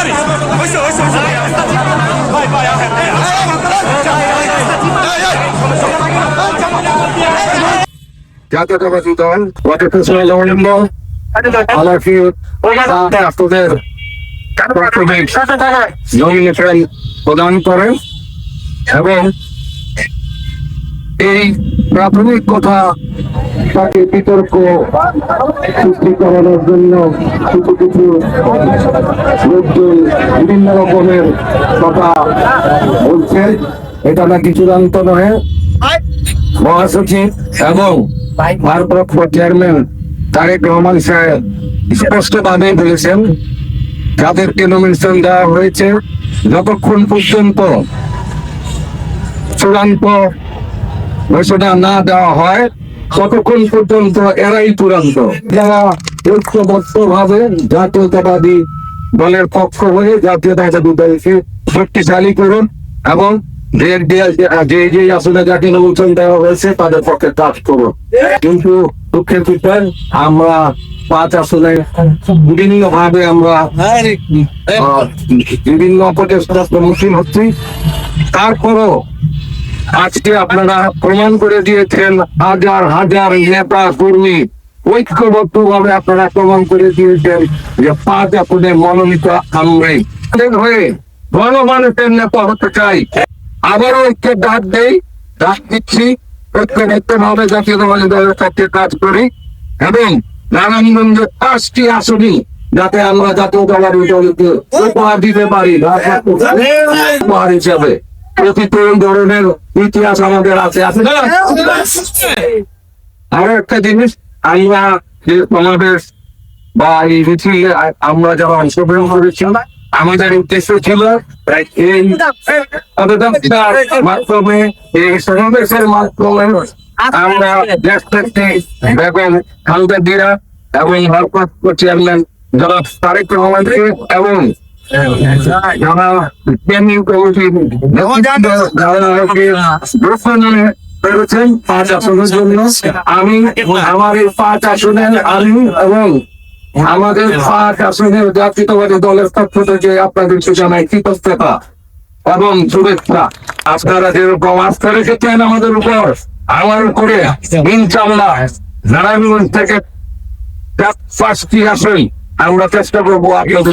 তাড়াতাড়ি হইছে হইছে ভাই ভাই জাতীয়তাবাদী দল গতকাল অবলম্ব আলাফি আপনাদের প্রাথমিক নমিনেশন প্রদান করেন এবং এই প্রাথমিক কথা তাকে বিতর্ক সৃষ্টি করানোর জন্য কিছু কিছু লোকজন বিভিন্ন রকমের কথা বলছে। এটা নাকি চূড়ান্ত নয়। মহাসচিব এবং ভারপ্রাপ্ত চেয়ারম্যান তারেক রহমান সাহেব স্পষ্টভাবে বলেছেন, যাদেরকে নমিনেশন দেওয়া হয়েছে, যতক্ষণ পর্যন্ত চূড়ান্ত ঘোষণা না দেওয়া হয় ততক্ষণ পর্যন্ত এরাই চূড়ান্ত? যারা ঐক্যবদ্ধ ভাবে জাতীয়তাবাদী দলের পক্ষ হয়ে জাতীয়তাবাদী দলকে শক্তিশালী করুন এবং যে যে- আসলে যাকে নমিনেশন দেওয়া হয়েছে তাদের পক্ষে কাজ করুন। কিন্তু দুঃখের বিষয় আমরা পাঁচ আসলে বিভিন্ন ভাবে আমরা বিভিন্ন অপচেষ্টার সম্মুখীন হচ্ছি। তারপরও আজকে আপনারা প্রমাণ করে দিয়েছেন হাজার হাজার নেতা কর্মী ঐক্যবদ্ধ ভাবে আপনারা প্রমাণ করে দিয়েছেন যে পাঁচ আপনাদের মনোনীত আমরাই হয়ে গণমানুষের নেতা হতে চাই আবারও ঐক্যের ডাক দেই ডাক দিচ্ছি ঐক্যবদ্ধ ভাবে জাতীয় দলের পক্ষে কাজ করি এবং নারায়ণগঞ্জের পাঁচটি আসনই যাতে আমরা জাতীয় দলের উপহার দিতে পারি উপহার হিসাবে। প্রতিটি ধরনের ইতিহাস আমাদের আছে। আছে আরও একটা জিনিস আমরা যে সমাবেশ বা এই মিছিলে আমরা যারা অংশগ্রহণ করেছি আমাদের উদ্দেশ্য ছিল এই মাধ্যমে এই সমাবেশের মাধ্যমে আমরা দেশটাকে বেগম খালেদা জিয়া এবং ভারপ্রাপ্ত চেয়ারম্যান যারা তারেক রহমানকে এবং যারা কেন্দ্রীয় কমিটির পেরেছেন পাঁচ আসনের জন্য আমি আমার এই পাঁচ আসনের আমি এবং আমাদের পাঁচ আসনের জাতীয়তাবাদী দলের পক্ষ থেকে আপনাদেরকে জানাই কৃতজ্ঞতা এবং শুভেচ্ছা। আপনারা যেরকম আস্থা রেখেছেন আমাদের উপর, আমার উপরে ইনশাল্লাহ নারায়ণগঞ্জ থেকে পাঁচটি আমরা চেষ্টা করব আপনাদের